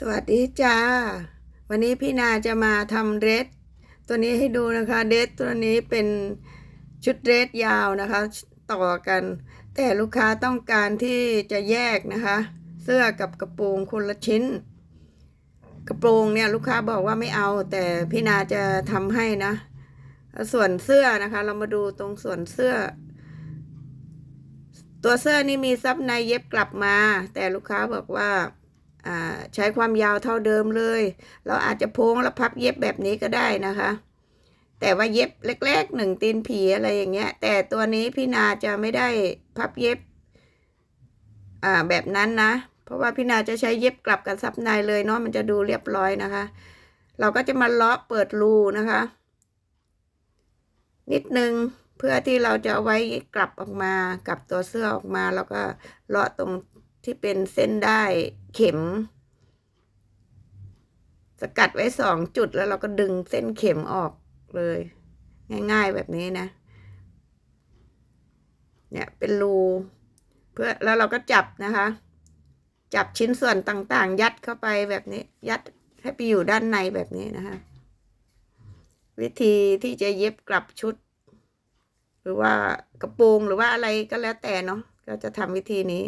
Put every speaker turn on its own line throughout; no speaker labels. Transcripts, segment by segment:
สวัสดีจ้า วันนี้พี่นาจะมาทำเดรสตัวนี้ให้ดูนะคะเดรสตัวนี้เป็นชุดเดรสยาวนะคะ ต่อกัน แต่ลูกค้าต้องการที่จะแยกนะคะ เสื้อกับกระโปรงคนละชิ้น กระโปรงเนี่ยลูกค้าบอกว่าไม่เอา แต่พี่นาจะทำให้นะ ส่วนเสื้อนะคะ เรามาดูตรงส่วนเสื้อ ตัวเสื้อนี่มีซับในเย็บกลับมา แต่ลูกค้าบอกว่า ใช้ความยาวเท่าเดิมเลย เราอาจจะโพ้งแล้วพับเย็บแบบนี้ก็ได้นะคะ แต่ว่าเย็บเล็กๆหนึ่งตีนผีอะไรอย่างเงี้ย แต่ตัวนี้พี่นาจะไม่ได้พับเย็บแบบนั้นนะ เพราะว่าพี่นาจะใช้เย็บกลับกับซับในเลยเนาะมันจะดูเรียบร้อยนะคะ เราก็จะมาเลาะเปิดรูนะคะ นิดนึงเพื่อที่เราจะเอาไว้กลับออกมากับตัวเสื้อออกมาแล้วก็เลาะตรง ที่เป็นเส้นได้เข็ม สกัดไว้สองจุดแล้วเราก็ดึงเส้นเข็มออกเลย ง่ายๆแบบนี้นะ เนี่ยเป็นรูเพื่อแล้วเราก็จับนะคะ จับชิ้นส่วนต่างๆ ยัดเข้าไปแบบนี้ ยัดให้ไปอยู่ด้านในแบบนี้นะคะวิธีที่จะเย็บกลับชุด หรือว่ากระโปรงหรือว่าอะไรก็แล้วแต่เนาะก็จะทำวิธีนี้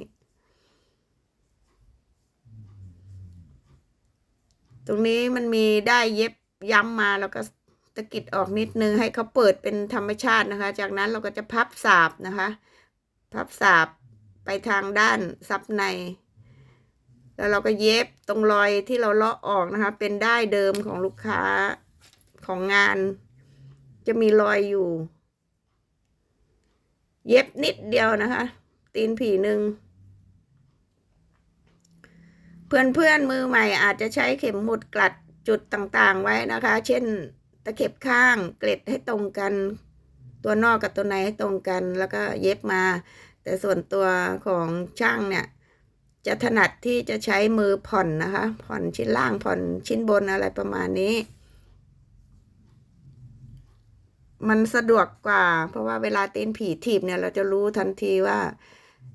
ตรงนี้มันมีได้เย็บย้ำมาแล้วก็ตะกิดออกนิดนึงให้เขาเปิดเป็นธรรมชาตินะคะ จากนั้นเราก็จะพับสาบนะคะ พับสาบไปทางด้านซับใน แล้วเราก็เย็บตรงรอยที่เราเลาะออกนะคะ เป็นได้เดิมของลูกค้าของงาน จะมีรอยอยู่ เย็บนิดเดียวนะคะ ตีนผีหนึ่ง เพื่อนๆมือใหม่อาจจะใช้เข็มหมุดกลัดจุดต่างๆไว้นะคะ เช่นตะเข็บข้างเกล็ดให้ตรงกัน ตัวนอกกับตัวในให้ตรงกัน แล้วก็เย็บมา แต่ส่วนตัวของช่างเนี่ย จะถนัดที่จะใช้มือผ่อนนะคะ ผ่อนชิ้นล่างผ่อนชิ้นบนอะไรประมาณนี้ มันสะดวกกว่า เพราะว่าเวลาตีนผีถีบเนี่ยเราจะรู้ทันทีว่า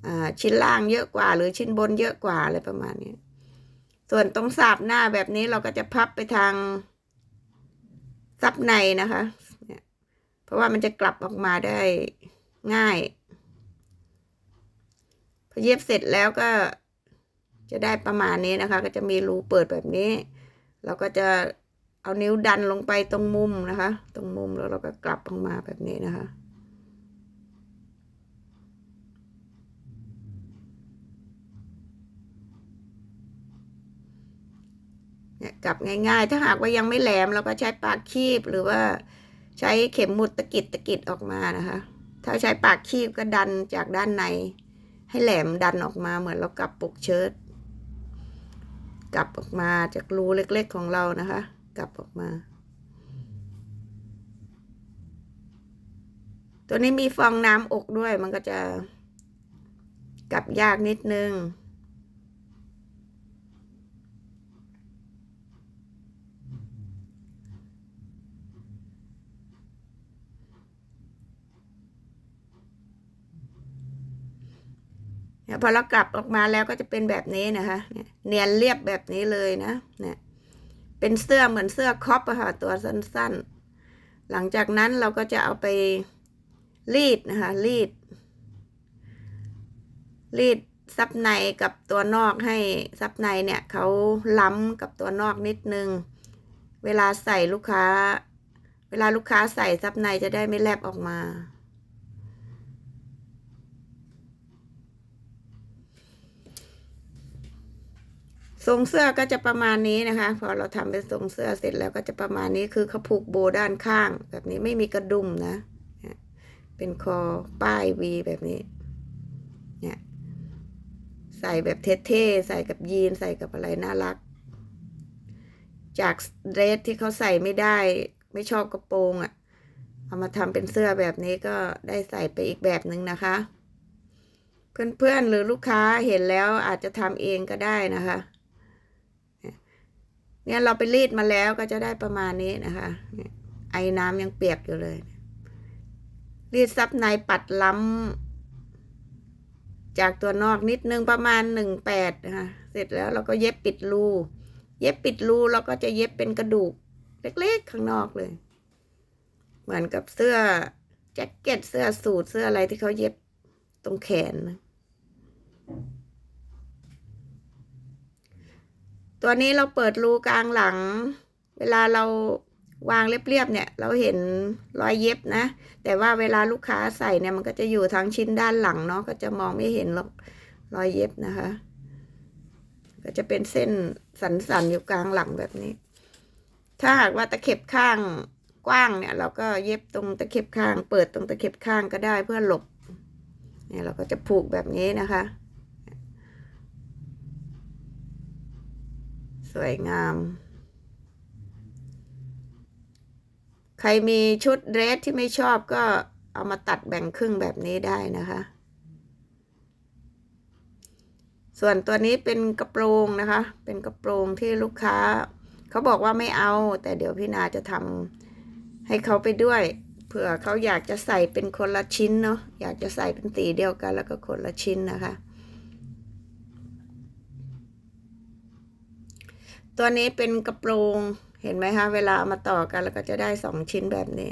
อ่าชิ้นล่างเยอะกว่า หรือชิ้นบนเยอะกว่าอะไรประมาณนี้ ส่วนตรงสาบหน้าแบบนี้เราก็จะพับไปทางซับในนะคะเพราะว่ามันจะกลับออกมาได้ง่ายพอเย็บเสร็จแล้วก็จะได้ประมาณนี้นะคะ ก็จะมีรูเปิดแบบนี้ เราก็จะเอานิ้วดันลงไปตรงมุมนะคะ ตรงมุมแล้วเราก็กลับออกมาแบบนี้นะคะ เนี่ยกลับง่ายๆ ถ้าหากว่ายังไม่แหลมเราก็ใช้ปากคีบหรือว่าใช้เข็มหมุดตะกิดตะกิดออกมานะคะ ถ้าใช้ปากคีบก็ดันจากด้านใน ให้แหลมดันออกมาเหมือนเรากลับปกเชิ้ตกลับออกมาจากรูเล็กๆของเรานะคะ กลับออกมา ตัวนี้มีฟองน้ำอกด้วยมันก็จะกลับยากนิดนึง เนี่ยพอเรากลับออกมาแล้วก็จะเป็นแบบนี้นะคะ เนี่ยเนียนเรียบแบบนี้เลยนะ เนี่ย เป็นเสื้อเหมือนเสื้อคอปอะค่ะตัวสั้นๆ หลังจากนั้นเราก็จะเอาไปรีดนะคะ รีด รีดซับในกับตัวนอกให้ซับในเนี่ยเขาล้ำกับตัวนอกนิดนึง เวลาใส่ลูกค้า เวลาลูกค้าใส่ซับในจะได้ไม่แลบออกมา รงเสื้อก็จะประมาณนี้นะคะ พอเราทำเป็นทรงเสื้อเสร็จแล้วก็จะประมาณนี้คือเขาผูกโบด้านข้าง แบบนี้ไม่มีกระดุมนะ เป็นคอป้ายวีแบบนี้ เนี่ย ใส่แบบเท่ๆ ใส่กับยีนใส่กับอะไรน่ารัก จากเดรสที่เขาใส่ไม่ได้ ไม่ชอบกระโปรงอะ่ะ เอามาทำเป็นเสื้อแบบนี้ก็ได้ใส่ไปอีกแบบหนึ่งนะคะเพื่อนๆหรือลูกค้าเห็นแล้วอาจจะทำเองก็ได้นะคะ เนี่ยเราไปรีดมาแล้วก็จะได้ประมาณนี้นะคะ ไอ้น้ำยังเปียกอยู่เลย รีดซับในปัดล้ำจากตัวนอกนิดนึงประมาณหนึ่งแปดนะคะเสร็จแล้วเราก็เย็บปิดรูเย็บปิดรูแล้วก็จะเย็บเป็นกระดูก เล็กๆข้างนอกเลย เหมือนกับเสื้อแจ็คเก็ตเสื้อสูทเสื้ออะไรที่เขาเย็บตรงแขนนะ ตัวนี้เราเปิดรูกลางหลัง เวลาเราวางเรียบๆเนี่ย เราเห็นรอยเย็บนะ แต่ว่าเวลาลูกค้าใส่เนี่ยมันก็จะอยู่ทั้งชิ้นด้านหลังเนาะก็จะมองไม่เห็นหรอกรอยเย็บนะคะ ก็จะเป็นเส้นสันๆอยู่กลางหลังแบบนี้ ถ้าหากว่าตะเข็บข้างกว้างเนี่ย เราก็เย็บตรงตะเข็บข้าง เปิดตรงตะเข็บข้างก็ได้เพื่อหลบเนี่ยเราก็จะผูกแบบนี้นะคะ สวยงาม ใครมีชุดเดรสที่ไม่ชอบก็เอามาตัดแบ่งครึ่งแบบนี้ได้นะคะ ส่วนตัวนี้เป็นกระโปรงนะคะ เป็นกระโปรงที่ลูกค้า เขาบอกว่าไม่เอา แต่เดี๋ยวพี่นาจะทำให้เขาไปด้วยเผื่อเขาอยากจะใส่เป็นคนละชิ้นเนาะอยากจะใส่เป็นสีเดียวกันแล้วก็คนละชิ้นนะคะ ตัวนี้เป็นกระโปรง เห็นไหมคะ เวลาเอามาต่อกันแล้วก็จะได้สองชิ้นแบบนี้